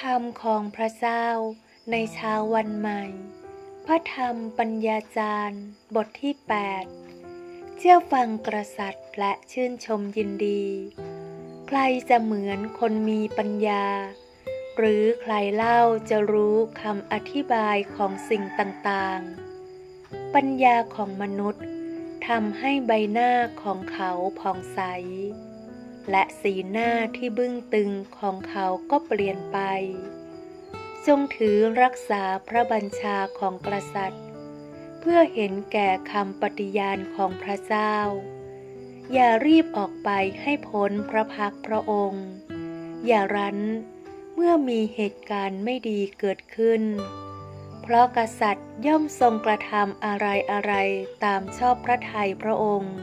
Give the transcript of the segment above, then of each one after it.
คำของพระเจ้าในเช้าวันใหม่ พระธรรมปัญญาจารย์บทที่ 8 เชื่อฟังกษัตริย์และชื่นชมยินดี ใครจะเหมือนคนมีปัญญา หรือใครเล่าจะรู้คำอธิบายของสิ่งต่างๆ ปัญญาของมนุษย์ทำให้ใบหน้าของเขาผ่องใส และสีหน้าที่บึ้งตึงของเขาก็เปลี่ยนไปจงถือรักษาพระบัญชาของกษัตริย์ เพื่อเห็นแก่คำปฏิญาณของพระเจ้า อย่ารีบออกไปให้พ้นพระพักพระองค์ อย่ารั้นเมื่อมีเหตุการณ์ไม่ดีเกิดขึ้น เพราะกษัตริย์ย่อมทรงกระทำอะไรอะไรตามชอบพระทัยพระองค์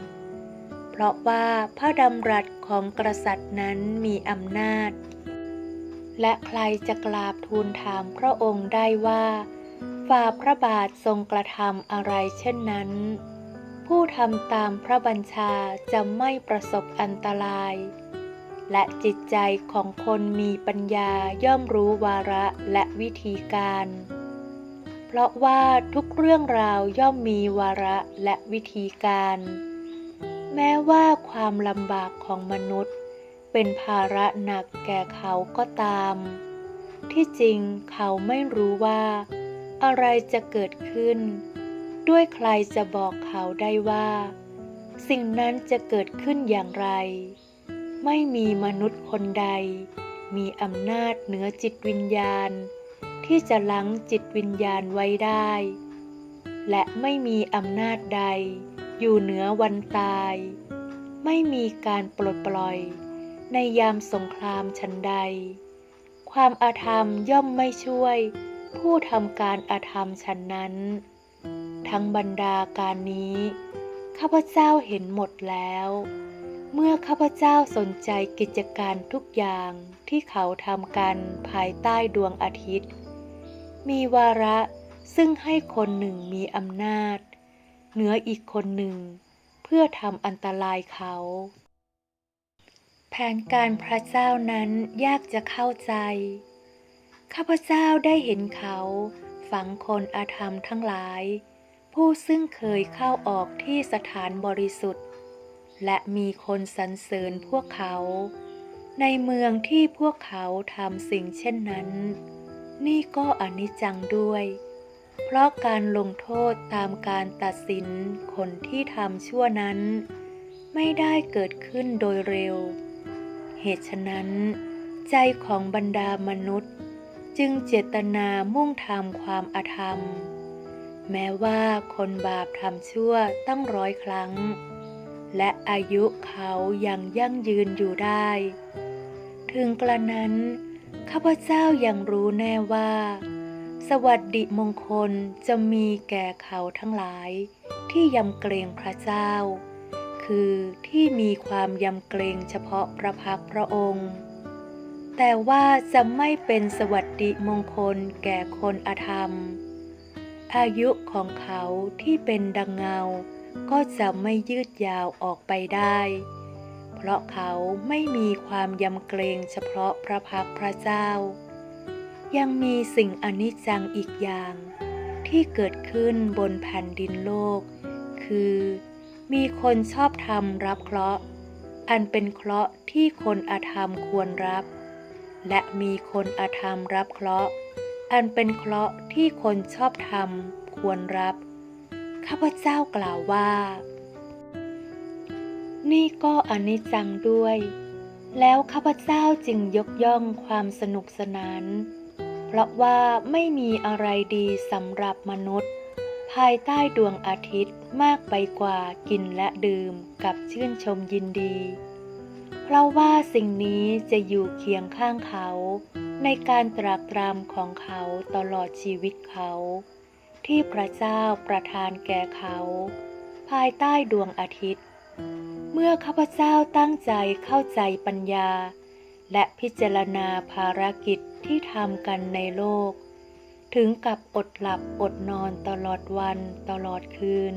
เพราะว่าพระดำรัสของกษัตริย์นั้นมีอำนาจ และใครจะกราบทูลถามพระองค์ได้ว่า ฝ่าพระบาททรงกระทำอะไรเช่นนั้น ผู้ทำตามพระบัญชาจะไม่ประสบอันตราย และจิตใจของคนมีปัญญาย่อมรู้วาระและวิธีการเพราะว่าทุกเรื่องราวย่อมมีวาระและวิธีการ แม้ว่าความลำบากของมนุษย์ เป็นภาระหนักแก่เขาก็ตาม ที่จริงเขาไม่รู้ว่า อะไรจะเกิดขึ้น ด้วยใครจะบอกเขาได้ว่า สิ่งนั้นจะเกิดขึ้นอย่างไร ไม่มีมนุษย์คนใด มีอำนาจเหนือจิตวิญญาณ ที่จะลังจิตวิญญาณไว้ได้ และไม่มีอำนาจใด อยู่เหนือวันตาย ไม่มีการปลดปล่อย ในยามสงครามชันใด ความอาธรรมย่อมไม่ช่วย ผู้ทำการอาธรรมฉันนั้น ทั้งบรรดาการนี้ ข้าพเจ้าเห็นหมดแล้ว เมื่อข้าพเจ้าสนใจกิจการทุกอย่างที่เขาทำกันภายใต้ดวงอาทิตย์ มีวาระซึ่งให้คนหนึ่งมีอำนาจ เหนืออีกคนหนึ่ง เพื่อทำอันตรายเขา แผนการพระเจ้านั้นยากจะเข้าใจ ข้าพเจ้าได้เห็นเขาฝังคนอาธรรมทั้งหลาย ผู้ซึ่งเคยเข้าออกที่สถานบริสุทธิ์ และมีคนสรรเสริญพวกเขา ในเมืองที่พวกเขาทำสิ่งเช่นนั้น นี่ก็อนิจจังด้วย เพราะการลงโทษตามการตัดสินคนที่ทำชั่วนั้น ไม่ได้เกิดขึ้นโดยเร็ว เหตุฉะนั้น ใจของบรรดามนุษย์ จึงเจตนามุ่งทำความอาธรรม แม้ว่าคนบาปทำชั่วตั้งร้อยครั้ง และอายุเขายังยั่งยืนอยู่ได้ ถึงกระนั้นข้าพเจ้ายังรู้แน่ว่า สวัสดิมงคลจะมีแก่เขาทั้งหลาย ที่ยำเกรงพระเจ้า คือที่มีความยำเกรงเฉพาะพระพักพระองค์ แต่ว่าจะไม่เป็นสวัสดิมงคลแก่คนอธรรม อายุของเขาที่เป็นดังเงา ก็จะไม่ยืดยาวออกไปได้ เพราะเขาไม่มีความยำเกรงเฉพาะพระพักพระเจ้า ยังมีสิ่งอนิจจังอีกอย่าง ที่เกิดขึ้นบนแผ่นดินโลก คือ มีคนชอบธรรมรับเคราะห์ อันเป็นเคราะห์ที่คนอธรรมควรรับ และมีคนอธรรมรับเคราะห์ อันเป็นเคราะห์ที่คนชอบธรรมควรรับ ข้าพเจ้ากล่าวว่า นี่ก็อนิจจังด้วย แล้วข้าพเจ้าจึงยกย่องความสนุกสนาน เพราะว่าไม่มีอะไรดีสำหรับมนุษย์ ภายใต้ดวงอาทิตย์มากไปกว่ากินและดื่มกับชื่นชมยินดี เพราะว่าสิ่งนี้จะอยู่เคียงข้างเขา ในการตรากตรำของเขาตลอดชีวิตเขา ที่พระเจ้าประทานแก่เขา ภายใต้ดวงอาทิตย์ เมื่อข้าพเจ้าตั้งใจเข้าใจปัญญา และพิจารณาภารกิจที่ทำกันในโลก ถึงกับอดหลับอดนอนตลอดวันตลอดคืน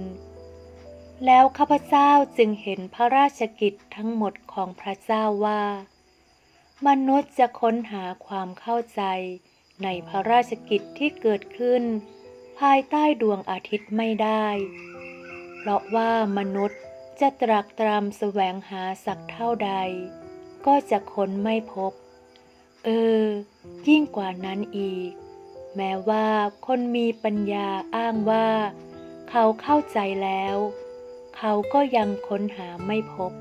แล้วข้าพเจ้าจึงเห็นพระราชกิจทั้งหมดของพระเจ้าว่า มนุษย์จะค้นหาความเข้าใจในพระราชกิจที่เกิดขึ้น ภายใต้ดวงอาทิตย์ไม่ได้ เพราะว่ามนุษย์จะตรักตรำแสวงหาสักเท่าใด ก็จะค้นไม่พบ เออ ยิ่งกว่านั้นอีก แม้ว่าคนมีปัญญาอ้างว่า เขาเข้าใจแล้ว เขาก็ยังค้นหาไม่พบ